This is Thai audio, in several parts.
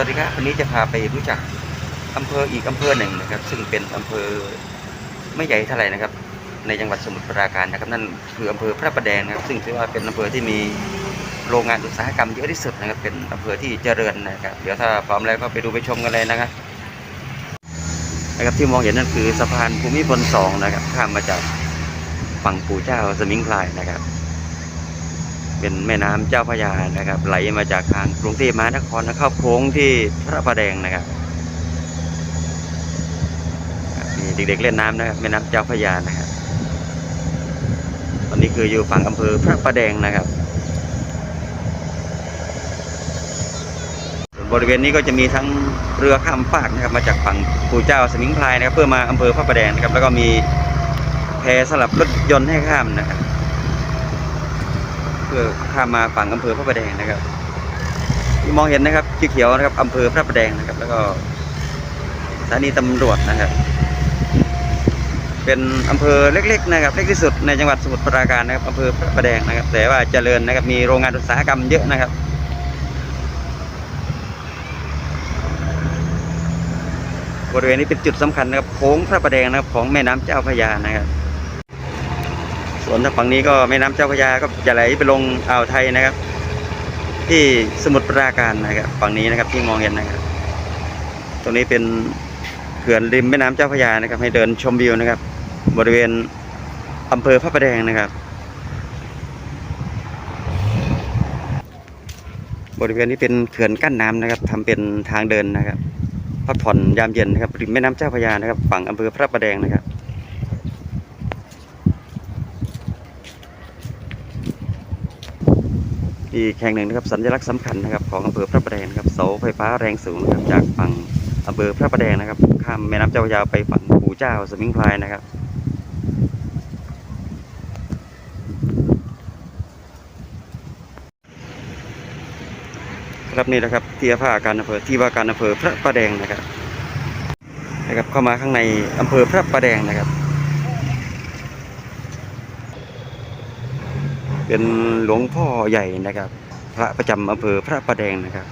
วัสดีครับวันนี้จะพาไปรู้จักอำเภออีกอำเภอหนึ่งนะครับ ซึ่งเป็นอำเภอไม่ใหญ่เท่าไหร่นะครับ ในจังหวัดสมุทรปราการนะครับ นั่นคืออำเภอพระประแดงนะครับ ซึ่งถือว่าเป็นอำเภอที่มีโรงงานอุตสาหกรรมเยอะที่สุดนะครับ เป็นอำเภอที่เจริญนะครับ เดี๋ยวถ้าพร้อมแล้วก็ไปดูไปชมกันเลยนะครับ นะครับที่มองเห็นนั่นคือสะพานภูมิพลสองนะครับ ข้ามมาจากฝั่งปู่เจ้าสมิงพรายนะครับ เป็นแม่น้ำเจ้าพระยานะครับ ไหลมาจากทางกรุงเทพมหานครนะเข้าโค้งที่พระประแดงนะครับมีเด็กๆเล่นน้ำนะครับแม่น้ำเจ้าพระยานะครับตอนนี้คืออยู่ฝั่งอำเภอพระประแดงนะครับส่วนบริเวณนี้ก็จะมีทั้งเรือข้ามฟากนะครับ มาจากฝั่งปู่เจ้าสมิงพรายนะครับ เพื่อมาอำเภอพระประแดงนะครับ แล้วก็มีแพสำหรับรถยนต์ให้ข้ามนะครับื่อข้ามมาฝั่งอำเภอพระประแดงนะครับมองเห็นนะครับเขียวๆนะครับอำเภอพระประแดงนะครับ แล้วก็สถานีตำรวจนะครับ เป็นอำเภอเล็กๆนะครับ เล็กที่สุดในจังหวัดสมุทรปราการนะครับอำเภอพระประแดงนะครับ แต่ว่าเจริญนะครับ มีโรงงานอุตสาหกรรมเยอะนะครับบริเวณนี้เป็นจุดสำคัญนะครับโค้งพระประแดงนะครับของแม่น้ำเจ้าพระยานะครับ ส่วนทางฝั่งนี้ก็แม่น้ำเจ้าพระยาก็จะไหลไปลงอ่าวไทยนะครับ ที่สมุทรปราการนะครับฝั่งนี้นะครับที่มองเห็นนะครับ ตรงนี้เป็นเขื่อนริมแม่น้ำเจ้าพระยานะครับ ให้เดินชมวิวนะครับ บริเวณอำเภอพระประแดงนะครับ บริเวณนี้เป็นเขื่อนกั้นน้ำนะครับทำเป็นทางเดินนะครับพักผ่อนยามเย็นนะครับริมแม่น้ำเจ้าพระยานะครับ ฝั่งอำเภอพระประแดงนะครับ อีกแห่งหนึ่งนะครับสัญลักษณ์สำคัญนะครับของอำเภอพระประแดงครับเสาไฟฟ้าแรงสูงนะครับจากฝั่งอำเภอพระประแดงนะครับ ข้ามแม่น้ำเจ้าพระยาไปฝั่งปู่เจ้าสมิงพรายนะครับครับนี่นะครับที่ว่าการอำเภอที่ว่าการอำเภอพระประแดงนะครับนะครับเข้ามาข้างในอำเภอพระประแดงนะครับ เป็นหลวงพ่อใหญ่นะครับ พระประจำอำเภอพระประแดงนะครับ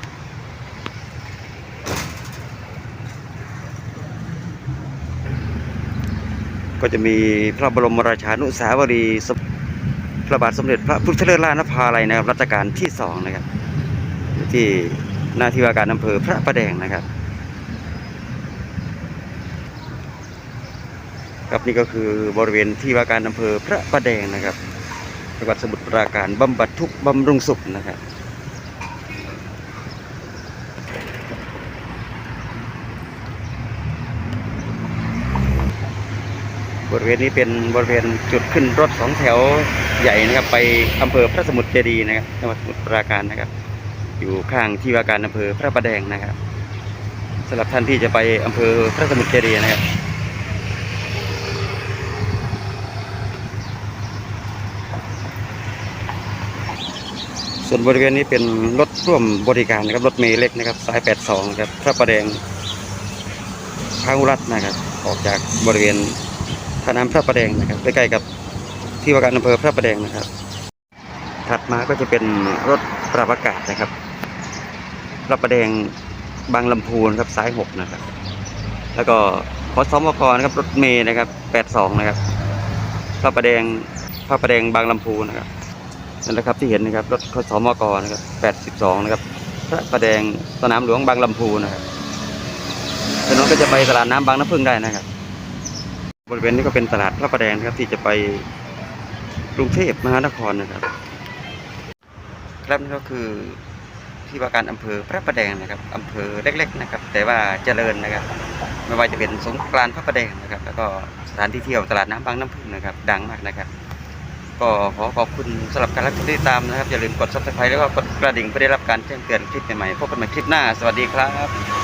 ก็จะมีพระบรมราชานุสาวรี พระบาทสมเด็จพระพุทธเลิศล่านภาลัยนะครับรัชกาลที่สองนะครับ ที่หน้าที่ว่าการอำเภอพระประแดงนะครับครับนี่ก็คือบริเวณที่ว่าการอำเภอพระประแดงนะครับ จังหวัดสมุทรปราการบำบัดทุกบำรุงสุขนะครับบริเวณนี้เป็นบริเวณจุดขึ้นรถสองแถวใหญ่นะครับ ไปอำเภอพระสมุทรเจดีย์นะครับจังหวัดสมุทรปราการนะครับ อยู่ข้างที่ว่าการอำเภอพระประแดงนะครับสำหรับท่านที่จะไปอำเภอพระสมุทรเจดีย์นะครับ ส่วนบริเวณนี้เป็นรถร่วมบริการนะครับรถเมล์เล็กนะครับสาย 82นะครับพระประแดงพาหุรัตน์นะครับออกจากบริเวณท่าน้ำพระประแดงนะครับใกล้ๆกับที่ว่าการอำเภอพระประแดงนะครับ ถัดมาก็จะเป็นรถปรับอากาศนะครับพระประแดงบางลำพูนครับสาย 6 นะครับ แล้วก็ขอสมกนะครับรถเมล์นะครับ 82 นะครับพระประแดงพระประแดงบางลำพูนะครับ นั่นแหละครับที่เห็นนะครับรถขสมกนะครับ82นะครับพระประแดงสนามหลวงบางลำพูนะครับถนนก็จะไปตลาดน้ำบางน้ำพึ่งได้นะครับ บริเวณนี้ก็เป็นตลาดพระประแดงครับที่จะไปกรุงเทพมหานครนะครับ ครับนี่ก็คือที่ว่าการอำเภอพระประแดงนะครับอำเภอเล็ก ๆ นะครับ แต่ว่าเจริญนะครับ ไม่ว่าจะเป็นสงกรานต์พระประแดงนะครับ แล้วก็สถานที่เที่ยวตลาดน้ำบางน้ำพึ่งนะครับ ดังมากนะครับ ก็ขอขอบคุณสำหรับการรับชมติดตามนะครับ อย่าลืมกด subscribe แล้วก็กดกระดิ่งเพื่อได้รับการแจ้งเตือนคลิปใหม่ๆพบกันใหม่คลิปหน้า สวัสดีครับ